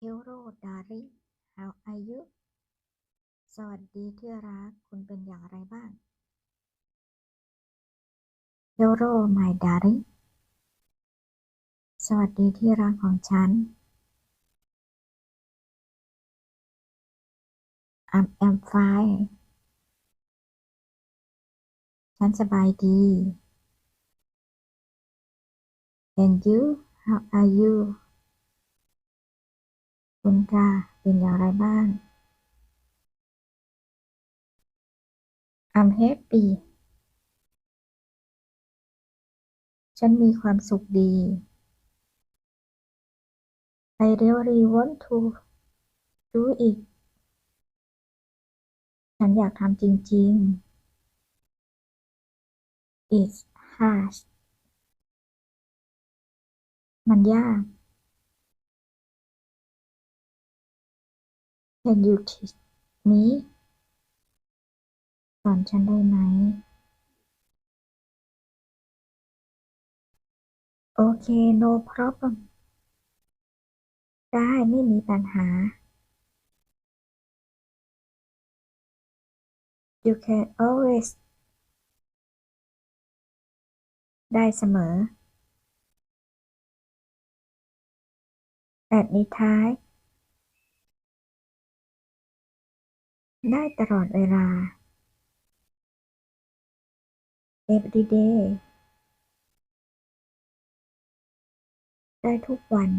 Hello darling how are you สวัสดีที่รัก คุณเป็นอย่างไรบ้าง Hello my darling สวัสดีที่รักของฉัน I'm am fine ฉันสบายดี And you how are you คุณจาเป็นอย่างไรบ้าง I'm happy ฉันมีความสุขดี I really want to do it ฉันอยากทำจริง ๆ It's hard มันยาก Can you teach me สอนฉันได้ไหม โอเค no problem ได้ไม่มีปัญหา You can always ได้เสมอ at any time ได้ตลอดเวลา every day ได้ทุกวัน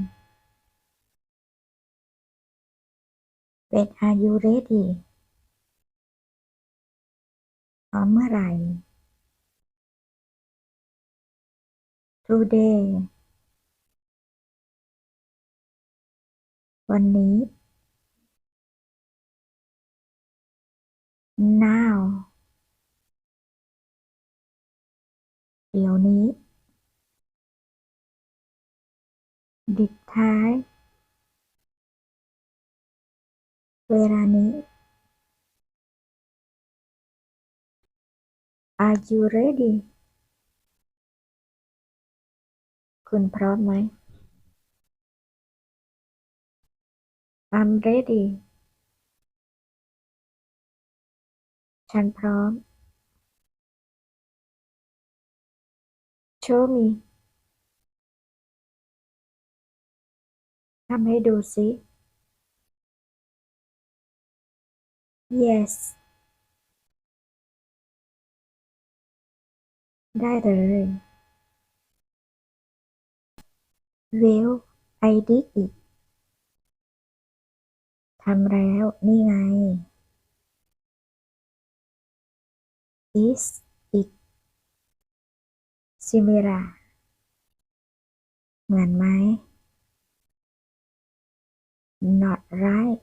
When are you ready พร้อมเมื่อไหร่ Today วันนี้ Now เดี๋ยวนี้ ดิบท้าย เวลานี้ Are you ready คุณพร้อมไหม I'm ready ฉันพร้อม Show me ทำให้ดูสิ Yes ได้เลย Well I did it ทำแล้ว นี่ไง Is it similar เหมือนไหม Not right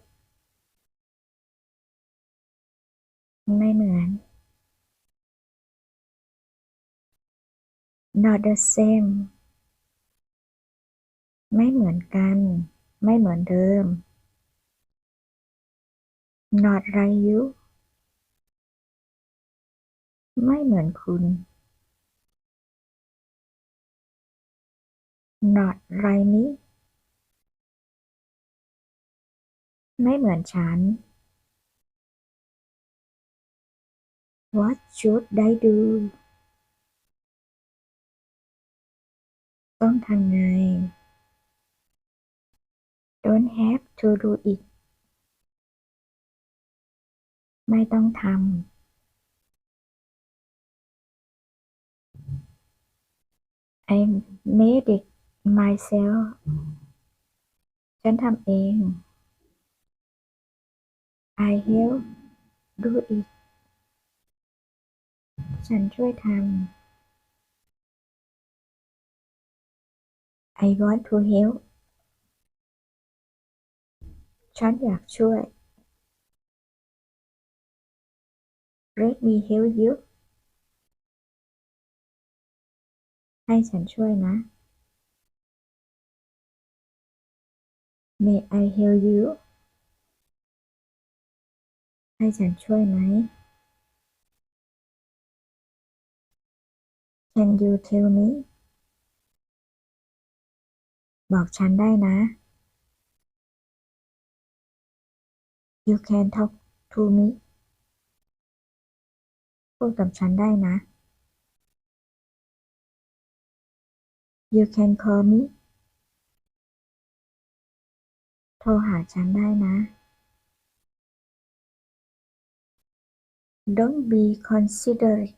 ไม่เหมือน Not the same ไม่เหมือนกัน ไม่เหมือนเดิม Not like you ไม่เหมือนคุณ Not like me ไม่เหมือนฉัน What should I do ต้องทำไง Don't have to do it ไม่ต้องทำ I made it myself ฉันทำเอง I help do it ฉันช่วยทำ I want to help ฉันอยากช่วย Let me help you ให้ฉันช่วยนะ May I help you ให้ฉันช่วยไหม Can you tell me บอกฉันได้นะ You can talk to me พูดกับฉันได้นะ You can call me โทรหาฉันได้นะ Don't be considerate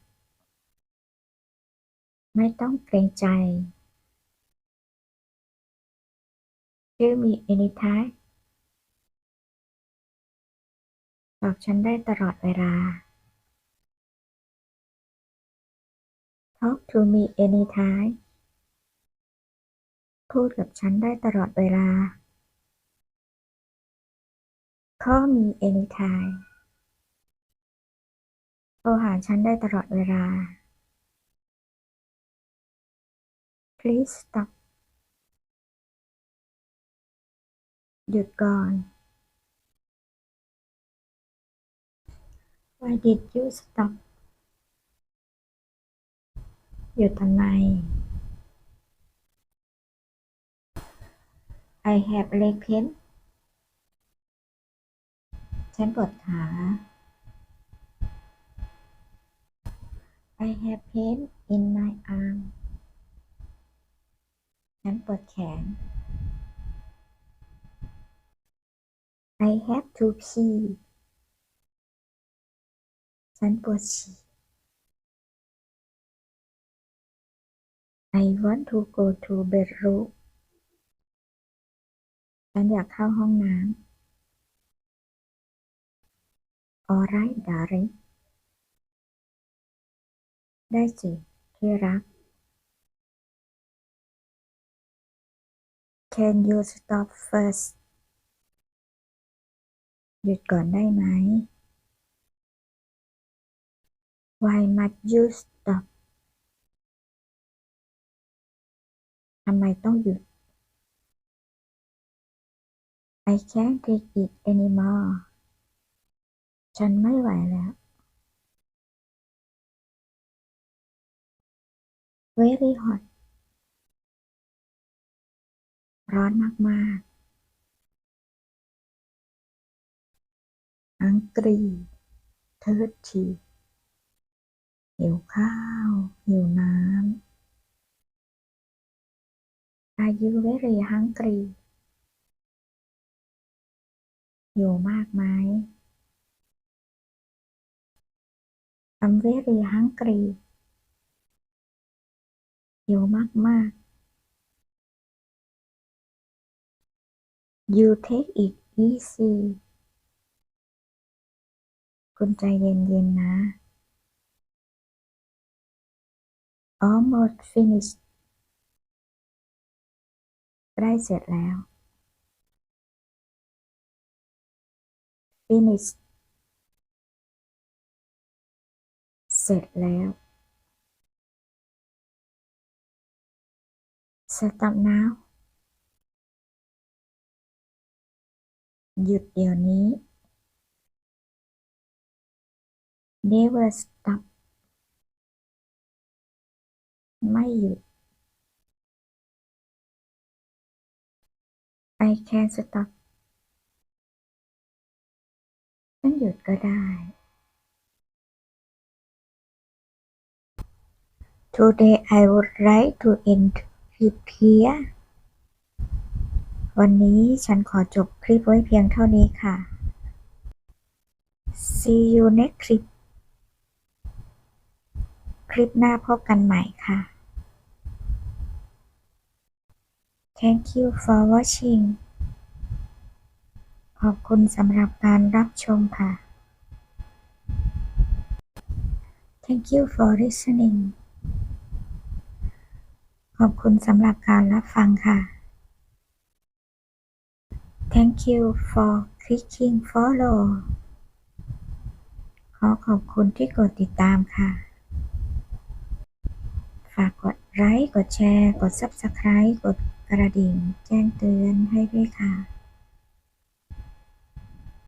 ไม่ต้องเกรงใจ Tell me anytime บอกฉันได้ตลอดเวลา Talk to me anytime พูดกับฉันได้ตลอดเวลา Call me anytime โทรหาฉันได้ตลอดเวลา Please stop หยุดก่อน Why did you stop หยุดทำไม I have leg pain ฉันปวดขา I have pain in my arm ฉันปวดแขน I have to pee ฉันปวดฉี่ I want to go to bedroom ฉันอยากเข้าห้องน้ำ Alright darling ได้สิที่รัก Can you stop first หยุดก่อนได้ไหม Why must you stop ทำไมต้องหยุด I can't take it anymore ฉันไม่ไหวแล้ว Very hot ร้อนมากๆ Hungry thirsty หิวข้าว หิวน้ำ Are you very hungry อยู่มากไหมอัมเวรีฮังกรีอยู่มากมาก you take it easy คุณใจเย็นๆนะ almost finished ใกล้เสร็จแล้ว Finish เสร็จแล้ว Stop now หยุดเดี๋ยวนี้ Never stop ไม่หยุด I can stop ฉันหยุดก็ได้ Today I would like to end it here วันนี้ฉันขอจบคลิปไว้เพียงเท่านี้ค่ะ See you next clip คลิปหน้าพบกันใหม่ค่ะ Thank you for watching ขอบคุณสำหรับการรับชมค่ะ Thank you for listening ขอบคุณสำหรับการรับฟังค่ะ Thank you for clicking follow ขอขอบคุณที่กดติดตามค่ะ ฝากกดไลค์ กดแชร์ กด Subscribe กดกระดิ่ง แจ้งเตือนให้ด้วยค่ะ